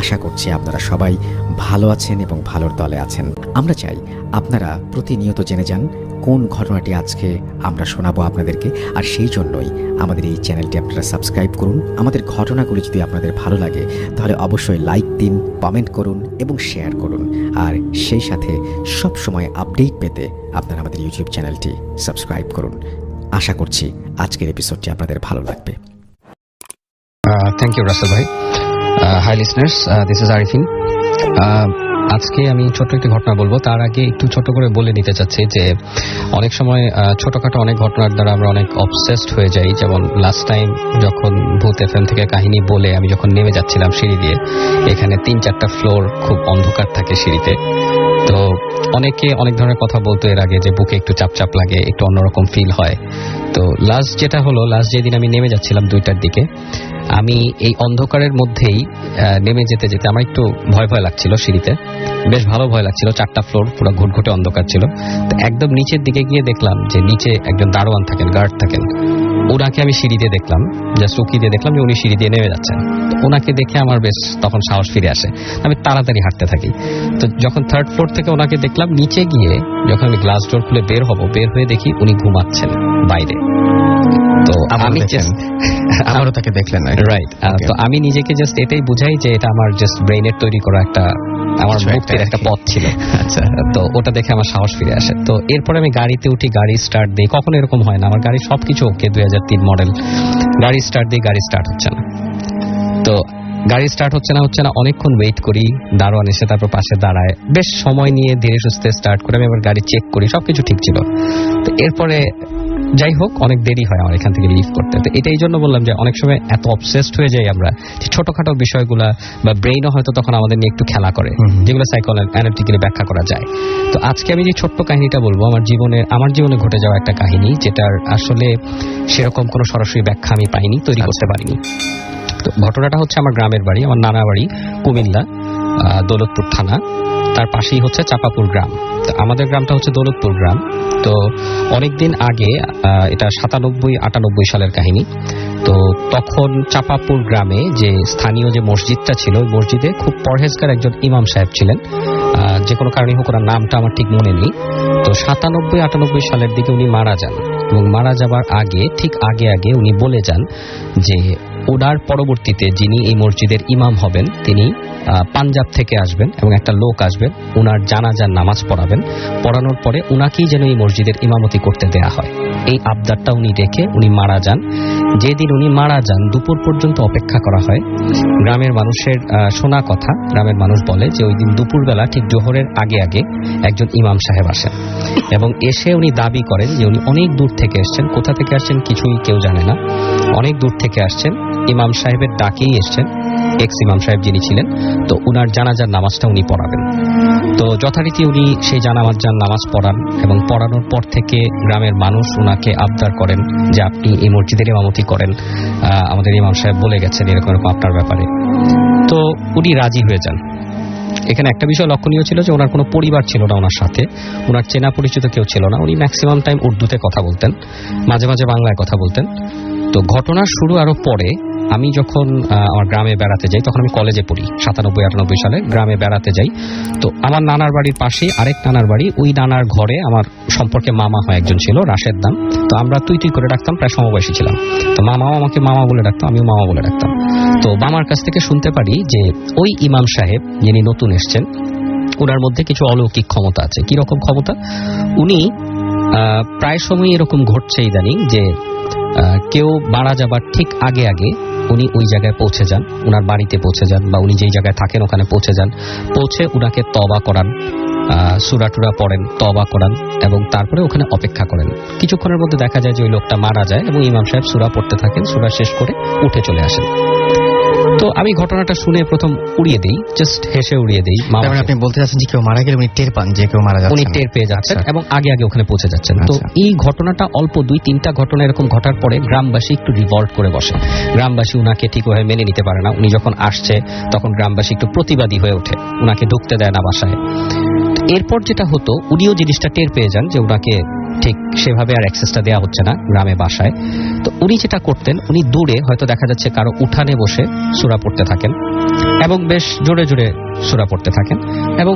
আশা করছি আপনারা সবাই ভালো আছেন এবং ভালোর দলে আছেন। আমরা চাই আপনারা প্রতিনিয়ত জেনে যান কোন ঘটনাটি আজকে আমরা শোনাবো আপনাদেরকে। আর সেই জন্যই আমাদের এই চ্যানেলটি আপনারা সাবস্ক্রাইব করুন। আমাদের ঘটনাগুলি যদি আপনাদের ভালো লাগে, তাহলে অবশ্যই লাইক দিন, কমেন্ট করুন এবং শেয়ার করুন। আর সেই সাথে সব সময় আপডেট পেতে আপনারা আমাদের ইউটিউব চ্যানেলটি সাবস্ক্রাইব করুন। আশা করছি আজকের এপিসোডটি আপনাদের ভালো লাগবে। থ্যাংক ইউ রাসেল ভাই। Hi listeners this is Arifin আজকে আমি ছোট্ট একটি ঘটনা বলব। তার আগে একটু ছোট করে বলে নিতে চাচ্ছি যে, অনেক সময় ছোটখাটো অনেক ঘটনার দ্বারা আমরা অনেক অবসেসড হয়ে যাই। যেমন লাস্ট টাইম যখন ভূত এফ থেকে কাহিনী বলে আমি যখন নেমে যাচ্ছিলাম সিঁড়ি দিয়ে, এখানে তিন চারটা ফ্লোর খুব অন্ধকার থাকে সিঁড়িতে। তো অনেকে অনেক ধরনের কথা বলতো এর আগে যে বুকে একটু চাপ চাপ লাগে, একটু অন্যরকম ফিল হয়। তো লাস্ট যেটা হলো লাস্ট যেদিন আমি নেমে যাচ্ছিলাম দুইটার দিকে, আমি এই অন্ধকারের মধ্যেই নেমে যেতে যেতে আমার একটু ভয় ভয় লাগছিল সিঁড়িতে। বেশ ভালো ভয় লাগছিল, চারটা ফ্লোর পুরো ঘুটঘুটে অন্ধকার ছিল। তো একদম নিচের দিকে গিয়ে দেখলাম যে নিচে একজন দারোয়ান থাকেন গার্ড থাকেন। ওনাকে আমি সিঁড়ি দিয়ে দেখলাম জাস্ট দিয়ে দেখলাম যে উনি সিঁড়ি দিয়ে নেমে যাচ্ছেন। ওনাকে দেখে আমার বেশ তখন সাহস ফিরে আসে। আমি তাড়াতাড়ি হাঁটতে থাকি। তো যখন থার্ড ফ্লোর থেকে ওনাকে দেখলাম, নিচে গিয়ে যখন আমি গ্লাস ডোর খুলে বের হব, বের হয়ে দেখি উনি ঘুমাচ্ছেন বাইরে। তো আমি। আমারও তাকে দেখলেন রাইট তো আমি নিজেকে জাস্ট এটাই বুঝাই যে এটা আমার জাস্ট ব্রেইনের তৈরি করা একটা আমার মুক্তির একটা পথ ছিল। আচ্ছা। তো ওটা দেখে আমার সাহস ফিরে আসে। তো এরপরে আমি গাড়িতে উঠি গাড়ি স্টার্ট দিই। কখনো এরকম হয় না। আমার গাড়ি সবকিছু ওকে দুই হাজার তিন মডেল গাড়ি স্টার্ট দিই গাড়ি স্টার্ট হচ্ছে না। তো গাড়ি স্টার্ট হচ্ছে না হচ্ছে না। অনেকক্ষণ ওয়েট করি দারোয়ান এসে তারপর পাশে দাঁড়ায়। বেশ সময় নিয়ে ধীরে সুস্থে স্টার্ট করে আমি আবার গাড়ি চেক করি। সবকিছু ঠিক ছিল। তো এরপরে যাই হোক অনেক দেরি হয় আমার এখান থেকে লিভ করতে। তো এটাই জন্য বললাম যে অনেক সময় এত অবসেসড হয়ে যাই আমরা যে ছোটখাটো বিষয়গুলা বা ব্রেইনও হয়তো তখন আমাদের নিয়ে একটু খেলা করে। যেগুলো সাইকোঅ্যানালিটিক্যালি ব্যাখ্যা করা যায়। তো আজকে আমি যে ছোট্ট কাহিনীটা বলব আমার জীবনে আমার জীবনে ঘটে যাওয়া একটা কাহিনী যেটার আসলে সেরকম কোনো সরাসরি ব্যাখ্যা আমি পাইনি তৈরি করতে পারিনি। তো ঘটনাটা হচ্ছে আমার গ্রামের বাড়ি আমার নানা বাড়ি কুমিল্লা দৌলতপুর থানা। তার পাশেই হচ্ছে চাপাপুর গ্রাম। তো আমাদের গ্রামটা হচ্ছে দৌলতপুর গ্রাম। তো অনেকদিন আগে এটা সাতানব্বই, আটানব্বই সালের কাহিনী। তো তখন চাপাপুর গ্রামে যে স্থানীয় যে মসজিদটা ছিল, ওই মসজিদে খুব পরহেজগার একজন ইমাম সাহেব ছিলেন। যে কোনো কারণে হোক ওনার নামটা আমার ঠিক মনে নেই। তো সাতানব্বই, আটানব্বই সালের দিকে উনি মারা যান এবং মারা যাবার আগে, ঠিক আগে আগে উনি বলে যান যে ওনার পরবর্তীতে যিনি এই মসজিদের ইমাম হবেন, তিনি পাঞ্জাব থেকে আসবেন এবং একটা লোক আসবেন ওনার জানাজার নামাজ পড়াবেন। পড়ানোর পরে ওনাকেই যেন এই মসজিদের ইমামতি করতে দেয়া হয়। এই আবদারটা উনি রেখে উনি মারা যান। যেদিন উনি মারা যান, দুপুর পর্যন্ত অপেক্ষা করা হয়। গ্রামের মানুষের শোনা কথা, গ্রামের মানুষ বলে যে ওই দিন দুপুরবেলা ঠিক জোহরের আগে আগে একজন ইমাম সাহেব আসেন। এবং এসে উনি দাবি করেন যে উনি অনেক দূর থেকে এসেছেন। কোথা থেকে আসছেন কিছুই কেউ জানে না। অনেক দূর থেকে আসছেন। ইমাম সাহেবের ডাকেই এসছেন এক্স ইমাম সাহেব যিনি ছিলেন, তো উনার জানাজার নামাজটা উনি পড়াবেন। তো যথারীতি উনি সেই জানাজার নামাজ পড়ান এবং পড়ানোর পর থেকে গ্রামের মানুষ উনাকে আবদার করেন যে আপনি এই মসজিদের ইমামতি করেন। আমাদের ইমাম সাহেব বলে গেছেন এরকম এরকম আপনার ব্যাপারে। তো উনি রাজি হয়ে যান। এখানে একটা বিষয় লক্ষণীয় ছিল যে ওনার কোনো পরিবার ছিল না ওনার সাথে, ওনার চেনা পরিচিত কেউ ছিল না, উনি ম্যাক্সিমাম টাইম উর্দুতে কথা বলতেন, মাঝে মাঝে বাংলায় কথা বলতেন। তো ঘটনার শুরু আরও পরে আমি যখন আমার গ্রামে বেড়াতে যাই, তখন আমি কলেজে পড়ি, সাতানব্বই, আটানব্বই সালে গ্রামে বেড়াতে যাই। তো আমার নানার বাড়ির পাশে আরেক নানার বাড়ি, ওই নানার ঘরে আমার সম্পর্কে মামা হয় একজন ছিল, রাশেদ দাম তো আমরা তুই তুই করে ডাকতাম, প্রায় সমবয়সী ছিলাম। তো মামাও আমাকে মামা বলে ডাকতাম আমিও মামা বলে ডাকতাম। তো মামার কাছ থেকে শুনতে পারি যে ওই ইমাম সাহেব যিনি নতুন এসছেন ওনার মধ্যে কিছু অলৌকিক ক্ষমতা আছে। কি রকম ক্ষমতা? উনি প্রায় সময় এরকম ঘটছে ইদানিং যে কেউ মারা যাবার ঠিক আগে আগে উনি ওই জায়গায় পৌঁছে যান, উনার বাড়িতে পৌঁছে যান বা উনি যেই জায়গায় থাকেন ওখানে পৌঁছে যান। পৌঁছে উনাকে তবা করান সুরাটুরা সুরা টুরা পড়েন তবা করান এবং তারপরে ওখানে অপেক্ষা করেন। কিছুক্ষণের মধ্যে দেখা যায় যে ওই লোকটা মারা যায় এবং ইমাম সাহেব সুরা পড়তে থাকেন, সুরা শেষ করে উঠে চলে আসেন। তো আমি ঘটনাটা শুনে প্রথম উড়িয়ে দিই জাস্ট হেসে উড়িয়ে দিই মানে আপনি বলতে চাচ্ছেন যে কেউ মারা গেলে উনি টের পান যে কেউ মারা যাচ্ছে উনি টের পেয়ে যাচ্ছেন আচ্ছা। এবং আগে আগে ওখানে পৌঁছে যাচ্ছেন। তো আচ্ছা। এই ঘটনাটা অল্প দুই তিনটা ঘটনা এরকম ঘটার পরে গ্রামবাসী একটু রিভল্ট করে বসে। গ্রামবাসী উনাকে ঠিকভাবে মেনে নিতে পারে না। উনি যখন আসছে তখন গ্রামবাসী একটু প্রতিবাদী হয়ে ওঠে। উনাকে ঢুকতে দেয় না বাসায়। এরপর যেটা হতো উনিও জিনিসটা টের পেয়ে যান যে উনাকে ঠিক সেভাবে আর অ্যাক্সেসটা দেওয়া হচ্ছে না গ্রামে, বাসায়। তো উনি যেটা করতেন, উনি দূরে হয়তো দেখা যাচ্ছে কারও উঠানে বসে সুরা পড়তে থাকেন এবং বেশ জোরে জোরে সুরা পড়তে থাকেন এবং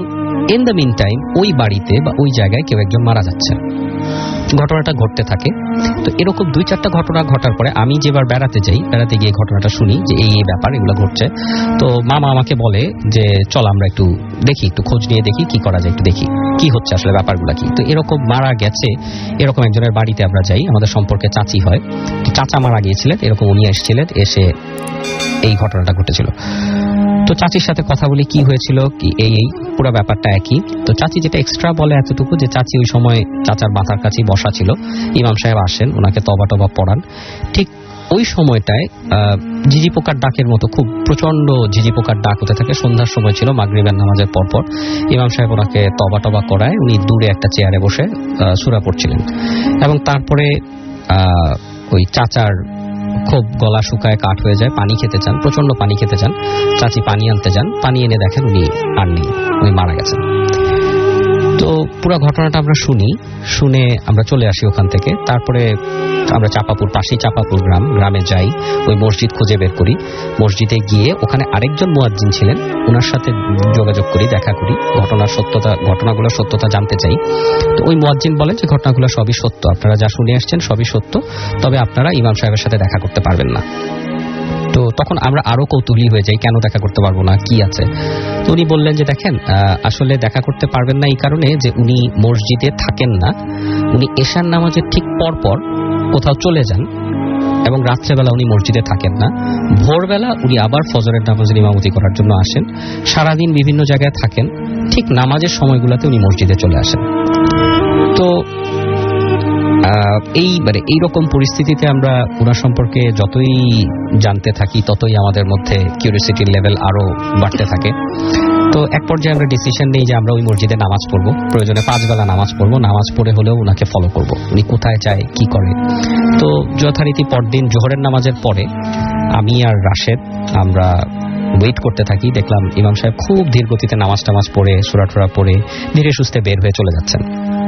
ইন দ্য মিন টাইম ওই বাড়িতে বা ওই জায়গায় কেউ একজন মারা যাচ্ছে ঘটনাটা ঘটতে থাকে। তো এরকম দুই, চারটা ঘটনা ঘটার পরে আমি যেবার বেড়াতে যাই, বেড়াতে গিয়ে ঘটনাটা শুনি যে এই এই ব্যাপার, এগুলো ঘটছে। তো মামা আমাকে বলে যে, চল আমরা একটু দেখি, একটু খোঁজ নিয়ে দেখি, কি করা যায় একটু দেখি, কি হচ্ছে আসলে ব্যাপারগুলো কি? তো এরকম মারা গেছে, এরকম একজনের বাড়িতে আমরা যাই, আমাদের সম্পর্কে চাচি হয়। চাচা মারা গিয়েছিলেন, এরকম উনি এসেছিলেন, এসে এই ঘটনাটা ঘটেছিল। তো চাচির সাথে কথা বলি, কি হয়েছিল, কি এই এই, পুরো ব্যাপারটা একই। তো চাচি যেটা এক্সট্রা বলে এতটুকু যে চাচি ওই সময় চাচার মাথার কাছেই বসা ছিল। ইমাম সাহেব আসেন, ওনাকে তবা টবা পড়ান। ঠিক ওই সময়টায় ঝিঝি পোকার ডাকের মতো খুব প্রচণ্ড ঝিঝি পোকার ডাক হতে থাকে। সন্ধ্যার সময় ছিল, মাগরিবের নামাজের পরপর। ইমাম সাহেব ওনাকে তবা টবা করায়, উনি দূরে একটা চেয়ারে বসে সুরা পড়ছিলেন। এবং তারপরে ওই চাচার খুব গলা শুকায়, কাঠ হয়ে যায়, পানি খেতে চান প্রচণ্ড পানি খেতে চান। চাচি পানি আনতে যান, পানি এনে দেখেন উনি আর নেই, উনি মারা গেছেন। তো পুরো ঘটনাটা আমরা শুনি, শুনে আমরা চলে আসি ওখান থেকে। তারপরে আমরা চাপাপুর, পাশেই চাপাপুর গ্রাম, গ্রামে যাই, ওই মসজিদ খুঁজে বের করি। মসজিদে গিয়ে ওখানে আরেকজন মুয়াজ্জিন ছিলেন ওনার সাথে যোগাযোগ করি, দেখা করি। ঘটনার সত্যতা ঘটনাগুলোর সত্যতা জানতে চাই। তো ওই মুয়াজ্জিন বলেন যে, ঘটনাগুলো সবই সত্য। আপনারা যা শুনে আসছেন সবই সত্য। তবে আপনারা ইমাম সাহেবের সাথে দেখা করতে পারবেন না। তো তখন আমরা আরও কৌতূহলী হয়ে যাই, কেন দেখা করতে পারব না, কি আছে? তো উনি বললেন যে, দেখেন আসলে দেখা করতে পারবেন না এই কারণে যে উনি মসজিদে থাকেন না। উনি এশার নামাজের ঠিক পর পর কোথাও চলে যান এবং রাত্রেবেলা উনি মসজিদে থাকেন না। ভোরবেলা উনি আবার ফজরের নামাজের ইমামতি করার জন্য আসেন। সারাদিন বিভিন্ন জায়গায় থাকেন। ঠিক নামাজের সময়গুলোতে উনি মসজিদে চলে আসেন। তো এই মানে এইরকম পরিস্থিতিতে আমরা ওনার সম্পর্কে যতই জানতে থাকি, ততই আমাদের মধ্যে কিউরিয়াসিটির লেভেল আরও বাড়তে থাকে। তো এক পর্যায়ে আমরা ডিসিশন নেই যে আমরা ওই মসজিদে নামাজ পড়ব। প্রয়োজনে পাঁচ বেলা নামাজ পড়ব। নামাজ পড়ে হলেও ওনাকে ফলো করব। উনি কোথায় যায়, কি করে? তো যথারীতি পরদিন জোহরের নামাজের পরে আমি আর রাশেদ আমরা ওয়েট করতে থাকি। দেখলাম ইমাম সাহেব খুব ধীর গতিতে নামাজ টামাজ পড়ে, সুরা টুরা পড়ে, ধীরে সুস্থে বের হয়ে চলে যাচ্ছেন।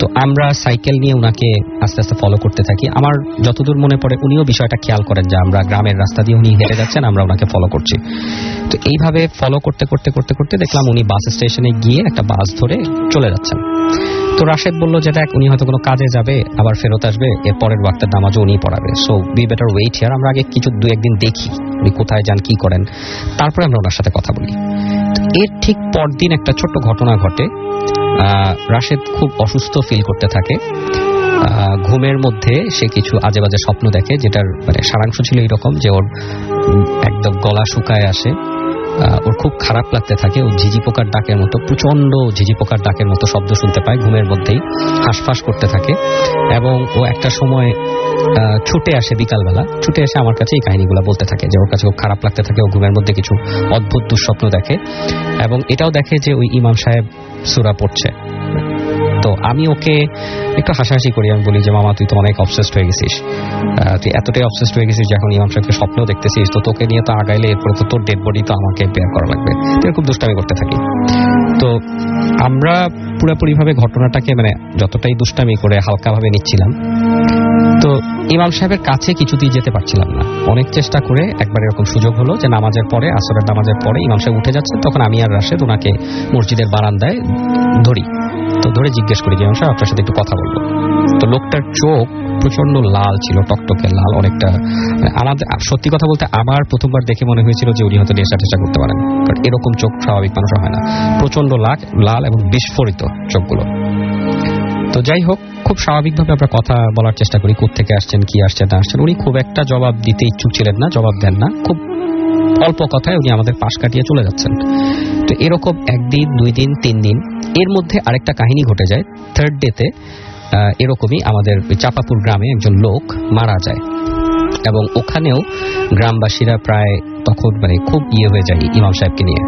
তো আমরা সাইকেল নিয়ে ওনাকে আস্তে আস্তে ফলো করতে থাকি। আমার যতদূর মনে পড়ে উনিও বিষয়টা খেয়াল করেন যে আমরা গ্রামের রাস্তা দিয়ে উনি হেঁটে যাচ্ছেন, আমরা ওনাকে ফলো করছি। তো এইভাবে ফলো করতে করতে করতে করতে দেখলাম উনি বাস স্টেশনে গিয়ে একটা বাস ধরে চলে যাচ্ছেন। তো রাশেদ বলল যে, দেখ, উনি হয়তো কোনো কাজে যাবে, আবার ফেরত আসবে, এর পরের ওয়াক্তের নামাজও উনি পড়াবে। So be better wait here আমরা আগে কিছু দু একদিন দেখি উনি কোথায় যান, কি করেন। তারপরে আমরা ওনার সাথে কথা বলি। এর ঠিক পরদিন একটা ছোট্ট ঘটনা ঘটে। রাশেদ খুব অসুস্থ ফিল করতে থাকে। ঘুমের মধ্যে সে কিছু আজে বাজে স্বপ্ন দেখে, যেটার মানে সারাংশ ছিল এরকম যে ওর একদম গলা শুকায় আসে। ওর খুব খারাপ লাগতে থাকে, ও ঝিঝি পোকার ডাকের মতো প্রচণ্ড ঝিঝি পোকার ডাকের মতো শব্দ শুনতে পায় ঘুমের মধ্যেই, হাঁসফাঁস করতে থাকে। এবং ও একটা সময় ছুটে আসে বিকালবেলা, ছুটে এসে আমার কাছে এই কাহিনীগুলো বলতে থাকে, যে ওর কাছে খুব খারাপ লাগতে থাকে, ও ঘুমের মধ্যে কিছু অদ্ভুত দুঃস্বপ্ন দেখে। এবং এটাও দেখে যে ওই ইমাম সাহেব সুরা পড়ছে। তো আমি ওকে একটু হাসাহাসি করি, আমি বলি যে, মামা, তুই তো অনেক অবসেসড হয়ে গেছিস। তুই এতটাই অবসেসড হয়ে গেছিস যখন ইমাম সাহেবকে স্বপ্ন দেখতেছিস। তো তোকে নিয়ে তো আগাইলে এরপরে তো তোর ডেড বডি তো আমাকে বের করা লাগবে। তো এরকম দুষ্টামি করতে থাকি। তো আমরা পুরোপুরিভাবে ঘটনাটাকে মানে যতটাই দুষ্টামি করে হালকাভাবে নিচ্ছিলাম। তো ইমাম সাহেবের কাছে কিছুতেই যেতে পারছিলাম না। অনেক চেষ্টা করে একবার এরকম সুযোগ হলো যে নামাজের পরে, আসরের নামাজের পরে ইমাম সাহেব উঠে যাচ্ছেন তখন আমি আর রাশেদ ওনাকে মসজিদের বারান্দায় ধরি। তো ধরে জিজ্ঞেস করি যে সাহেব, আপনার সাথে একটু কথা বলব। তো লোকটার চোখ প্রচণ্ড লাল ছিল, টকটকে লাল, অনেকটা মানে আমাদের, সত্যি কথা বলতে আমার প্রথমবার দেখে মনে হয়েছিল যে উনি হয়তো নেশা টেশা করতে পারেন। কারণ এরকম চোখ স্বাভাবিক মানুষের হয় না। প্রচণ্ড লাল লাল এবং বিস্ফোরিত চোখগুলো। তো যাই হোক, খুব স্বাভাবিকভাবে আমরা কথা বলার চেষ্টা করি থেকে আসছেন, কি আসছেন, না আসছেন। উনি খুব একটা জবাব দিতে ইচ্ছুক ছিলেন না, জবাব দেন না। খুব অল্প কথায় উনি আমাদের পাশ কাটিয়ে চলে যাচ্ছেন। তো এরকম একদিন, দুই দিন, তিন দিন এর মধ্যে আরেকটা কাহিনী ঘটে যায়। থার্ড ডেতে এরকমই আমাদের চাপাপুর গ্রামে একজন লোক মারা যায়। এবং ওখানেও গ্রামবাসীরা প্রায় তখন মানে খুব ইয়ে হয়ে যায় ইমাম সাহেবকে নিয়ে।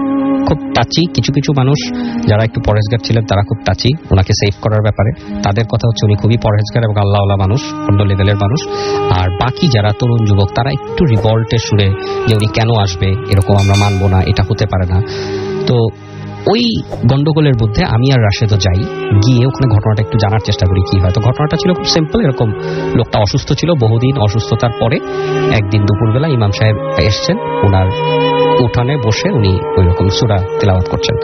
খুব টাচি, কিছু কিছু মানুষ যারা একটু পরেজগার ছিলেন, তারা খুব টাচি, ওনাকে সেভ করার ব্যাপারে। তাদের কথা হচ্ছে উনি খুবই পরেজগার এবং আল্লাহওয়ালা মানুষ, অন্য লেভেলের মানুষ। আর বাকি যারা তরুণ যুবক, তারা একটু রিভল্টের সুরে যে উনি কেন আসবে, এরকম আমরা মানবো না, এটা হতে পারে না। তো ওই গন্ডগোলের মধ্যে আমি আর রাশেদও যাই, গিয়ে ওখানে ঘটনাটা একটু জানার চেষ্টা করি কি হয়। তো ঘটনাটা ছিল খুব সিম্পল এরকম লোকটা অসুস্থ ছিল বহুদিন অসুস্থতার পরে। একদিন দুপুরবেলা ইমাম সাহেব এসছেন, ওনার উঠানে বসে উনি ওই রকম সুরা তেলাওয়াত করছেন।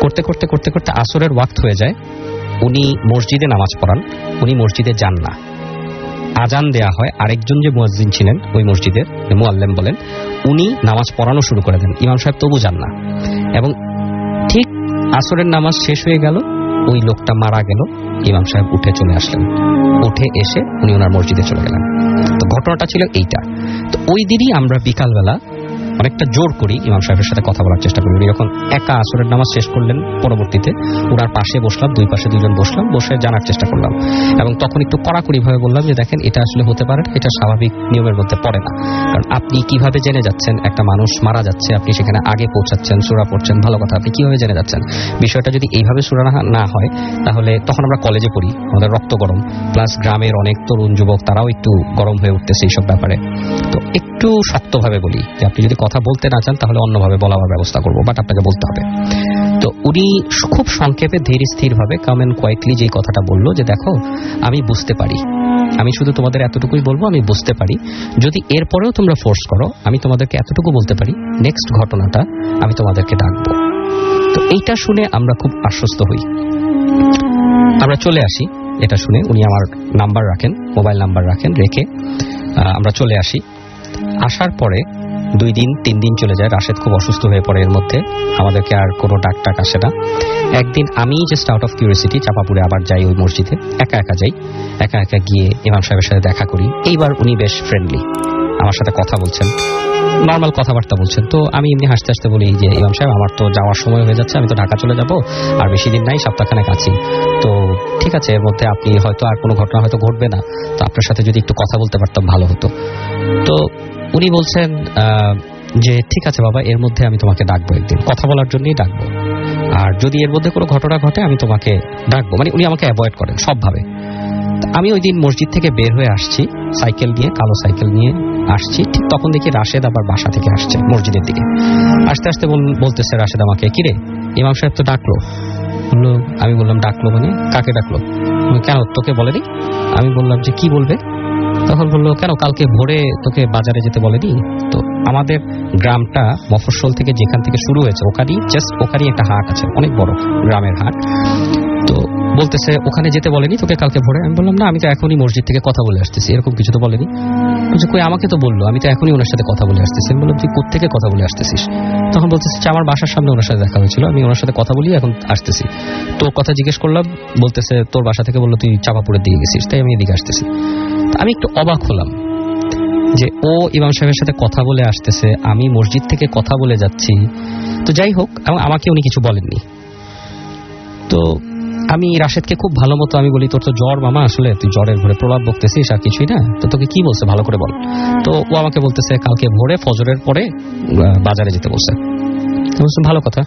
করতে করতে করতে করতে আসরের ওয়াক্ত হয়ে যায়। উনি মসজিদে নামাজ পড়ান, উনি মসজিদে যান না। আজান দেয়া হয়, আরেকজন যে মুয়াজ্জিন ছিলেন ওই মসজিদের মুআল্লেম বলেন, উনি নামাজ পড়ানো শুরু করে দেন। ইমাম সাহেব তবু যান না। এবং ঠিক আসরের নামাজ শেষ হয়ে গেল। ওই লোকটা মারা গেল। ইমাম সাহেব উঠে চলে আসলেন। উঠে এসে উনি ওনার মসজিদে চলে গেলেন। তো ঘটনাটা ছিল এইটা। তো ওই দিনই আমরা বিকালবেলা অনেকটা জোর করি ইমাম সাহেবের সাথে কথা বলার চেষ্টা করি। উনি যখন একা আসরের নামাজ শেষ করলেন পরবর্তীতে ওনার পাশে বসলাম, দুই পাশে দুজন বসলাম, বসে জানার চেষ্টা করলাম। এবং তখন একটু কড়াকড়ি ভাবে বললাম যে, দেখেন, এটা আসলে হতে পারে এটা স্বাভাবিক নিয়মের মধ্যে পড়ে না। কারণ আপনি কীভাবে জেনে যাচ্ছেন, একটা মানুষ মারা যাচ্ছে, আপনি সেখানে আগে পৌঁছাচ্ছেন, সুরা পড়ছেন, ভালো কথা, আপনি কীভাবে জেনে যাচ্ছেন? বিষয়টা যদি এইভাবে সুরা না- না হয়, তাহলে তখন আমরা কলেজে পড়ি, আমাদের রক্ত গরম। প্লাস গ্রামের অনেক তরুণ যুবক, তারাও একটু গরম হয়ে উঠতেছে এইসব ব্যাপারে। তো একটু শক্তভাবে বলি, যে আপনি যদি কথা বলতে না চান, তাহলে অন্যভাবে বলার ব্যবস্থা করব বাট আপনাকে বলতে হবে। তো উনি খুব সংক্ষেপে, ধীর স্থির ভাবে কামেন কোয়াইটলি যে কথাটা বলল, যে দেখো, আমি বুঝতে পারি। আমি শুধু তোমাদের এতটুকুই বলব, আমি বুঝতে পারি। যদি এরপরেও তোমরা ফোর্স করো, আমি তোমাদেরকে এতটুকু বলতে পারি নেক্সট ঘটনাটা আমি তোমাদেরকে ডাকবো। তো এইটা শুনে আমরা খুব আশ্বস্ত হই। আমরা চলে আসি, এটা শুনে উনি আমার নাম্বার রাখেন মোবাইল নাম্বার রাখেন, রেখে আমরা চলে আসি। আসার পরে দুই দিন, তিন দিন চলে যায়। রাশেদ খুব অসুস্থ হয়ে পড়ে এর মধ্যে। আমাদেরকে আর কোনো ডাক টাক আসে না। একদিন আমি জাস্ট আউট অফ কিউরিয়াসিটি চাপাপুরে আবার যাই ওই মসজিদে। একা একা যাই। একা একা গিয়ে ইমাম সাহেবের সাথে দেখা করি। এইবার উনি বেশ ফ্রেন্ডলি আমার সাথে কথা বলছেন। নর্মাল কথাবার্তা বলছেন। তো আমি এমনি হাসতে হাসতে বলি যে ইমাম সাহেব, আমার তো যাওয়ার সময় হয়ে যাচ্ছে, আমি তো ঢাকা চলে যাব, আর বেশি দিন নাই, সপ্তাহখানেক আছি। তো ঠিক আছে, এর মধ্যে আপনি হয়তো আর কোনো ঘটনা হয়তো ঘটবে না। তো আপনার সাথে যদি একটু কথা বলতে পারতাম, ভালো হতো। তো উনি বলছেন যে, ঠিক আছে বাবা, এর মধ্যে আমি তোমাকে ডাকবো একদিন। কথা বলার জন্যই ডাকবো। আর যদি এর মধ্যে কোনো ঘটনা ঘটে, আমি তোমাকে ডাকবো। মানে উনি আমাকে অ্যাভয়েড করেন সবভাবে। আমি ওই দিন মসজিদ থেকে বের হয়ে আসছি, সাইকেল নিয়ে, কালো সাইকেল নিয়ে আসছি। ঠিক তখন দেখি রাশেদ আবার বাসা থেকে আসছে, মসজিদের দিকে। আস্তে আস্তে বল- বলতেছে রাশেদ আমাকে কিরে ইমাম সাহেব তো ডাকলো। আমি বললাম ডাকলো মানে কাকে ডাকলো? কেন, তোকে বলেনি? আমি বললাম যে, কি বলবে? তখন বলল, কেন কালকে ভোরে তোকে বাজারে যেতে বলেনি? তো আমাদের গ্রামটা মফস্বল থেকে যেখান থেকে শুরু হয়েছে, ওখানেই জাস্ট ওখানেই একটা হাট আছে, অনেক বড় গ্রামের হাট। তো বলতেছে, ওখানে যেতে বলেনি তোকে কালকে ভোরে? আমি বললাম, না, আমি তো এখনই মসজিদ থেকে কথা বলে আসতেছি, এরকম কিছু তো বলেনি। বলছে, কই, আমাকে তো বলল, আমি তো এখনই ওনার সাথে কথা বলে আসতেছি। আমি বললাম, তুই কোথেকে কথা বলে আসতেছিস? তখন বলতেছে আমার বাসার সামনে ওনার সাথে দেখা হয়েছিল, আমি ওনার সাথে কথা বলি এখন আসতেছি। তোর কথা জিজ্ঞেস করলাম, বলতেছে, তোর বাসা থেকে বলল তুই চাপাপুরের দিকে গেছিস, তাই আমি এদিকে আসতেছি। আমি একটু অবাক হলাম যে ও ইমাম সাহেবের সাথে কথা বলে আসতেছে আমি মসজিদ থেকে কথা বলে যাচ্ছি। তো যাই হোক আমাকে উনি কিছু বলেননি। তো আমি রাশেদকে খুব ভালো মতো আমি বলি তোর তো জ্বর মামা আসলে তুই জ্বরের ভরে প্রলাপ বকতেছিস আর কিছুই না। তো তোকে কি বলছে? ভালো করে বল। তো ও আমাকে বলতেছে কালকে ভোরে ফজরের পরে বাজারে যেতে বলছি, ভালো কথা।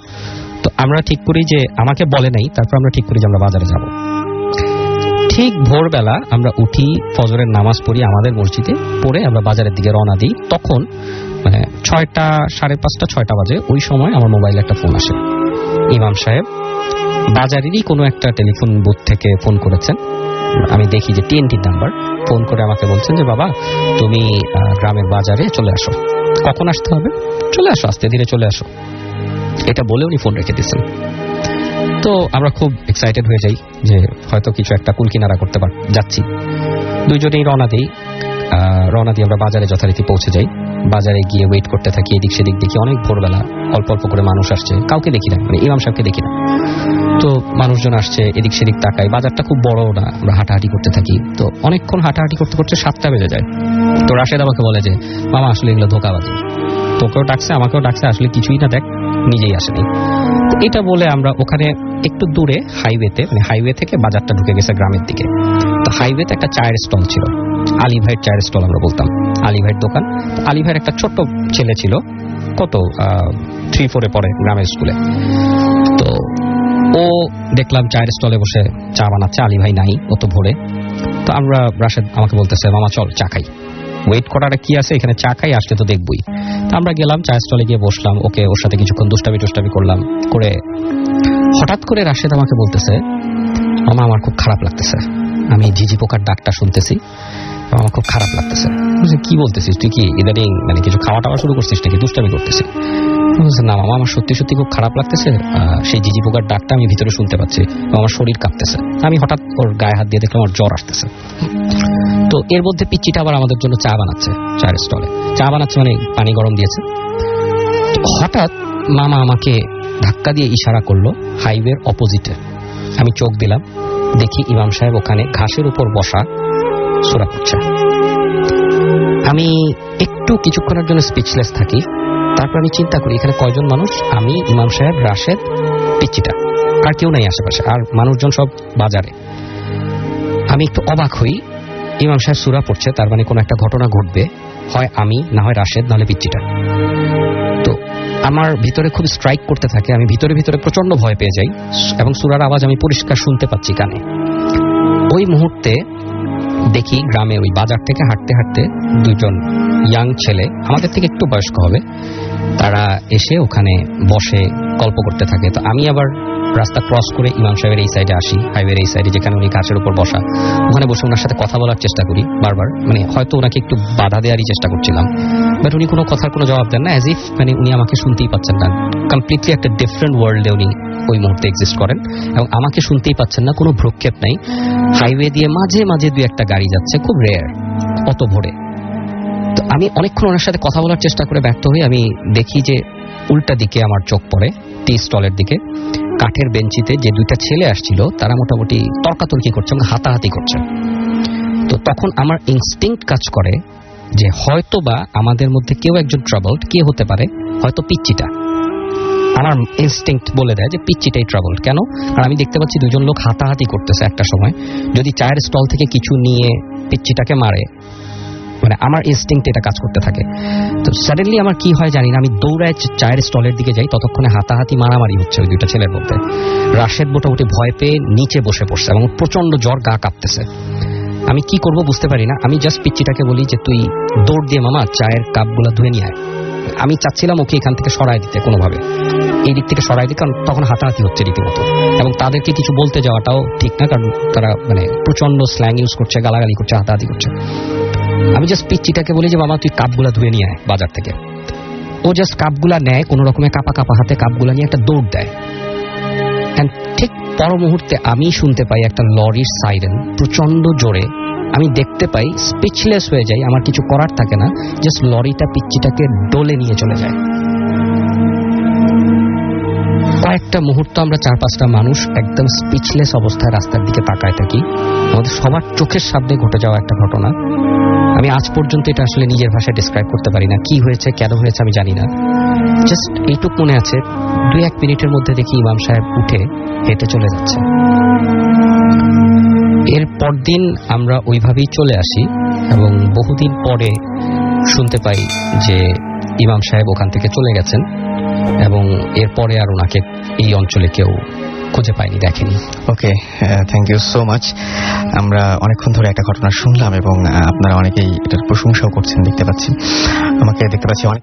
তো আমরা ঠিক করি যে আমাকে বলে নাই তারপর আমরা ঠিক করি যে আমরা বাজারে যাব। ঠিক ভোরবেলা আমরা উঠি, ফজরের নামাজ পড়ি আমাদের মসজিদে, পড়ে আমরা বাজারের দিকে রওনা দিই। তখন মানে ছয়টা, সাড়ে পাঁচটা, ছয়টা বাজে, ওই সময় আমার মোবাইলে একটা ফোন আসে। ইমাম সাহেব, বাজারেরই কোনো একটা টেলিফোন বুথ থেকে ফোন করেছেন। আমি দেখি যে টিএনটির নাম্বার। ফোন করে আমাকে বলছেন যে, বাবা, তুমি গ্রামের বাজারে চলে আসো। কখন আসতে হবে? চলে আসো, আস্তে ধীরে চলে আসো। এটা বলে উনি ফোন রেখে দিয়েছেন। তো আমরা খুব এক্সাইটেড হয়ে যাই যে হয়তো কিছু একটা কুল কিনারা করতে পার যাচ্ছি। দুইজনেই রওনা দিই। রওনা দিয়ে আমরা বাজারে যথারীতি পৌঁছে যাই। বাজারে গিয়ে ওয়েট করতে থাকি, এদিক সেদিক দেখি অনেক ভোরবেলা, অল্প অল্প করে মানুষ আসছে। কাউকে দেখি না মানে ইমাম সাহেবকে দেখি না। তো মানুষজন আসছে, এদিক সেদিক তাকাই। বাজারটা খুব বড় না, আমরা হাঁটাহাঁটি করতে থাকি। তো অনেকক্ষণ হাঁটাহাঁটি করতে করতে সাতটা বেজে যায়। তো রাশেদ আমাকে বলে যে, মামা, আসলে এগুলো ধোকাবাজি। তোকেও ডাকছে, আমাকেও ডাকছে, আসলে কিছুই না, দেখ, নিজেই আসেনি। এটা বলে আমরা ওখানে একটু দূরে হাইওয়েতে মানে হাইওয়ে থেকে বাজারটা ঢুকে গেছে গ্রামের দিকে। তো হাইওয়েতে একটা চায়ের স্টল ছিল, আলী ভাইয়ের চায়ের স্টল আমরা বলতাম, আলী ভাইয়ের দোকান। আলী ভাইয়ের একটা ছোট্ট ছেলে ছিল, কত থ্রি ফোরে পড়ে গ্রামের স্কুলে তো ও দেখলাম চায়ের স্টলে বসে চা বানাচ্ছে, আলী ভাই নাই, ও তো ভোরে। তো আমরা রাশেদ আমাকে বলতেছে, মামা, চল, চা খাই। ওয়েট করার কি আছে? এখানে চা খাই, আসলে তো দেখবই। তা আমরা গেলাম চা স্টলে গিয়ে বসলাম। ওকে ওর সাথে কিছুক্ষণ দুষ্টামি টুষ্টামি করলাম, করে হঠাৎ করে রাশেদ আমাকে বলতেছে, মামা, আমার খুব খারাপ লাগতেছে। আমি ঝিঝি পোকার ডাকটা শুনতেছি আমার খুব খারাপ লাগতেছে। কি বলতেছিস? তুই কি ইদানিং মানে কিছু খাওয়া টাওয়া শুরু করছিস নাকি? দুষ্টামি করতেছিস? না মামা আমার সত্যি সত্যি খুব খারাপ লাগতেছে। সেই জিজি পোকার ডাকটা আমি ভিতরে শুনতে পাচ্ছি। আমার শরীর কাঁপতেছে। আমি হঠাৎ ওর গায়ে হাত দিয়ে দেখলাম ওর জ্বর আসতেছে। তো এর মধ্যে পিচ্চিটা আবার আমাদের জন্য চা বানাচ্ছে চায়ের স্টলে। চা বানাচ্ছে মানে পানি গরম দিয়েছে। হঠাৎ মামা আমাকে ধাক্কা দিয়ে ইশারা করল হাইওয়ের অপোজিটে। আমি চোখ দিলাম। দেখি ইমাম সাহেব ওখানে ঘাসের উপর বসা সোরা করছে। আমি একটু কিছুক্ষণের জন্য স্পিচলেস থাকি। তারপর আমি চিন্তা করি, এখানে কয়জন মানুষ? আমি, ইমাম সাহেব, রাশেদ, পিচ্চিটা। আর কেউ নাই আশেপাশে, আর মানুষজন সব বাজারে। আমি একটু অবাক হই, ইমাম সাহেব সুরা পড়ছে, তার মানে কোনো একটা ঘটনা ঘটবে। হয় আমি, না হয় রাশেদ নাহলে পিচ্চিটা। তো আমার ভিতরে খুব স্ট্রাইক করতে থাকে, আমি ভিতরে ভিতরে প্রচণ্ড ভয় পেয়ে যাই, এবং সুরার আওয়াজ আমি পরিষ্কার শুনতে পাচ্ছি কানে। ওই মুহূর্তে দেখি গ্রামে ওই বাজার থেকে হাঁটতে হাঁটতে দুজন ইয়াং ছেলে, আমাদের থেকে একটু বয়স্ক হবে, তারা এসে ওখানে বসে গল্প করতে থাকে। তো আমি আবার রাস্তা ক্রস করে ইমাম সাহেবের এই সাইডে আসি হাইওয়ের এই সাইডে যেখানে উনি গাছের উপর বসা। ওখানে বসে ওনার সাথে কথা বলার চেষ্টা করি বারবার। মানে হয়তো ওনাকে একটু বাধা দেওয়ারই চেষ্টা করছিলাম। বাট উনি কোনো কথার কোনো জবাব দেন না অ্যাজ ইফ মানে উনি আমাকে শুনতেই পাচ্ছেন না। কমপ্লিটলি একটা ডিফারেন্ট ওয়ার্ল্ডে উনি ওই মুহূর্তে এক্সিস্ট করেন। এবং আমাকে শুনতেই পাচ্ছেন না, কোনো ভ্রক্ষেপ নাই। হাইওয়ে দিয়ে মাঝে মাঝে দুই একটা গাড়ি যাচ্ছে, খুব রেয়ার অত ভোরে। তো আমি অনেকক্ষণ ওনার সাথে কথা বলার চেষ্টা করে ব্যর্থ হই। আমি দেখি যে উল্টা দিকে আমার চোখ পড়ে, টি স্টলের দিকে। কাঠের বেঞ্চিতে যে দুইটা ছেলে আসছিল, তারা মোটামুটি তর্কাতর্কি করছে এবং হাতাহাতি করছে। তো তখন আমার ইনস্টিংক্ট কাজ করে যে হয়তো বা আমাদের মধ্যে কেউ একজন ট্রাবলড কে হতে পারে, হয়তো পিচ্চিটা। আমার ইনস্টিংক্ট বলে দেয় যে পিচ্চিটাই ট্রাবল কেন? কারণ আমি দেখতে পাচ্ছি দুজন লোক হাতাহাতি করতেছে একটা সময়। যদি চায়ের স্টল থেকে কিছু নিয়ে পিচ্চিটাকে মারে মানে আমার ইনস্টিংক্ট এটা কাজ করতে থাকে। তো সাডেনলি আমার কি হয় জানি না, আমি দৌড়ায় চায়ের স্টলের দিকে যাই, ততক্ষণে হাতাহাতি মারামারি হচ্ছে ওই দুইটা ছেলের মধ্যে। রাশেদ মোটামুটি ভয় পেয়ে নিচে বসে পড়ছে এবং প্রচণ্ড জ্বর গা কাঁপতেছে। আমি কি করব বুঝতে পারি না, আমি জাস্ট পিচ্চিটাকে বলি যে, তুই দৌড় দিয়ে মামা চায়ের কাপগুলো ধুয়ে নিয়ে আয়। আমি চাচ্ছিলাম ওকে এখান থেকে সরাই দিতে কোনোভাবে। এই দিক থেকে সরাই দিই, কারণ তখন হাতাহাতি হচ্ছে রীতিমতো। এবং তাদেরকে কিছু বলতে যাওয়াটাও ঠিক না, কারণ তারা মানে প্রচণ্ড স্ল্যাং ইউজ করছে, গালাগালি করছে, হাতাহাতি করছে। আমি জাস্ট পিচ্চিটাকে বলি যে মামা তুই কাপগুলা ধুয়ে নিয়ে আয় বাজার থেকে। ও জাস্ট কাপগুলা নেয়, কোনো রকমের কাপা কাপা হাতে কাপগুলা নিয়ে একটা দৌড় দেয়। ঠিক পর মুহূর্তে আমি শুনতে পাই একটা লরির সাইরেন প্রচণ্ড জোরে। আমি দেখতে পাই স্পিচলেস হয়ে যাই, আমার কিছু করার থাকে না জাস্ট লরিটা পিচ্চিটাকে ডোলে নিয়ে চলে যায়। কয়েকটা মুহূর্ত আমরা চার পাঁচটা মানুষ একদম স্পিচলেস অবস্থায় রাস্তার দিকে তাকায় থাকি। আমাদের সবার চোখের সামনে ঘটে যাওয়া একটা ঘটনা। আমি আজ পর্যন্ত এটা আসলে নিজের ভাষায় ডিসক্রাইব করতে পারি না। কি হয়েছে, কেন হয়েছে, আমি জানি না। জাস্ট এইটুক মনে আছে, দুই এক মিনিটের মধ্যে দেখি ইমাম সাহেব উঠে হেঁটে চলে যাচ্ছে। এর পরদিন আমরা ওইভাবেই চলে আসি এবং বহুদিন পরে শুনতে পাই যে ইমাম সাহেব ওখান থেকে চলে গেছেন এবং এরপরে আর ওনাকে এই অঞ্চলে কেউ খুঁজে পাইনি, দেখেনি। Okay thank you so much আমরা অনেকক্ষণ ধরে একটা ঘটনা শুনলাম এবং আপনারা অনেকেই এটার প্রশংসাও করছেন, দেখতে পাচ্ছি। আমাকে দেখতে পাচ্ছি অনেক